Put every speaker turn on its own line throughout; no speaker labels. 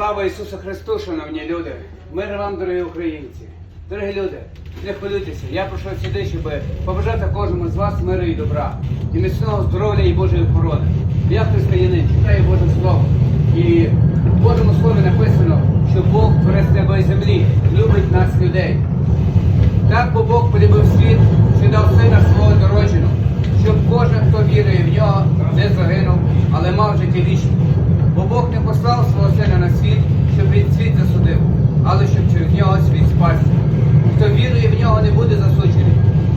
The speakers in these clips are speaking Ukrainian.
Слава Ісусу Христу, шановні люди! Мир вам, дорогі українці! Дорогі люди, не хвилюйтеся, я прийшов сюди, щоб побажати кожному з вас миру і добра, і міцного здоров'я і Божої охорони. Я християнин, читаю Боже Слово. І в Божому Слові написано, що Бог творець неба і землі любить нас людей. Так бо Бог полюбив світ, що дав сина свого дородженого, щоб кожен, хто вірує в нього, не загинув, але мав життя вічне. Бо Бог не послав свого сина на світ, щоб він світ засудив, але щоб через нього світ спасся. Хто вірує в нього, не буде засуджений.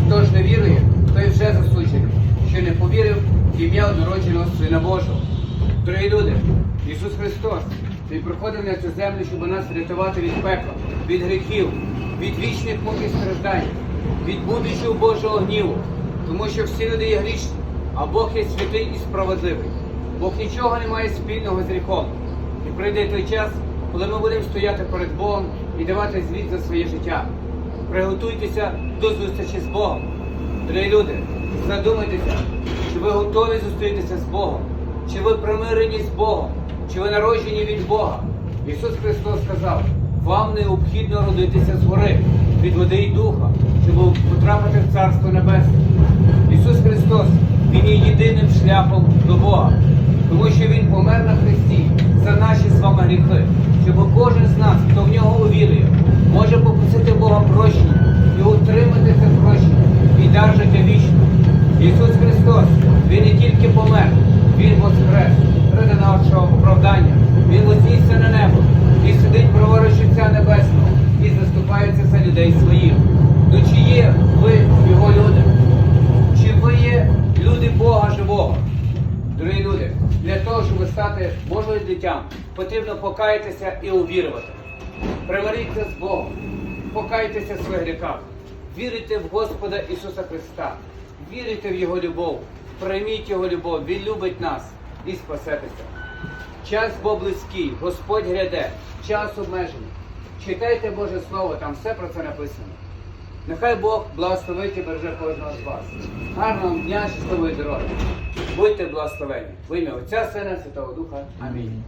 Хто ж не вірує, той вже засуджений, що не повірив в ім'я однородженого Сина Божого. Дорогі люди, Ісус Христос, Він приходив на цю землю, щоб нас врятувати від пекла, від гріхів, від вічних і страждань, від будущого Божого гніву, тому що всі люди є грішні, а Бог є святий і справедливий. Бог нічого не має спільного з гріхом. І прийде той час, коли ми будемо стояти перед Богом і давати звіт за своє життя. Приготуйтеся до зустрічі з Богом. Дорогі люди, задумайтеся, чи ви готові зустрітися з Богом, чи ви примирені з Богом, чи ви народжені від Бога. Ісус Христос сказав, вам необхідно родитися згори, від води і духа, щоб потрапити в Царство Небесне. Ісус Христос, Він є єдиним шляхом до Бога, тому що Він помер на Христі за наші з вами гріхи, щоб кожен з нас, хто в нього увірує, може попросити Бога прощення і отримати це прощення і дар життя вічне. Ісус Христос, Він не тільки помер, Він воскрес ради нашого оправдання. Він вознісся на небо і сидить праворуч Отця Небесного і заступається за людей своїх. Ну чи є ви його люди? Чи ви є люди Бога живого? Дорогі люди, для того, щоб стати Божою дитям, потрібно покаятися і увірувати. Примиріться з Богом, покайтеся в своїх гріхах, вірите в Господа Ісуса Христа, вірите в Його любов, прийміть Його любов, Він любить нас і спасетеся. Час бо близький, Господь гряде, час обмежений. Читайте Боже Слово, там все про це написано. Нехай Бог благословить і береже кожного з вас. Гарного дня, щасливої дороги. Будьте благословені. В ім'я Отця, Сина, Святого Духа. Амінь.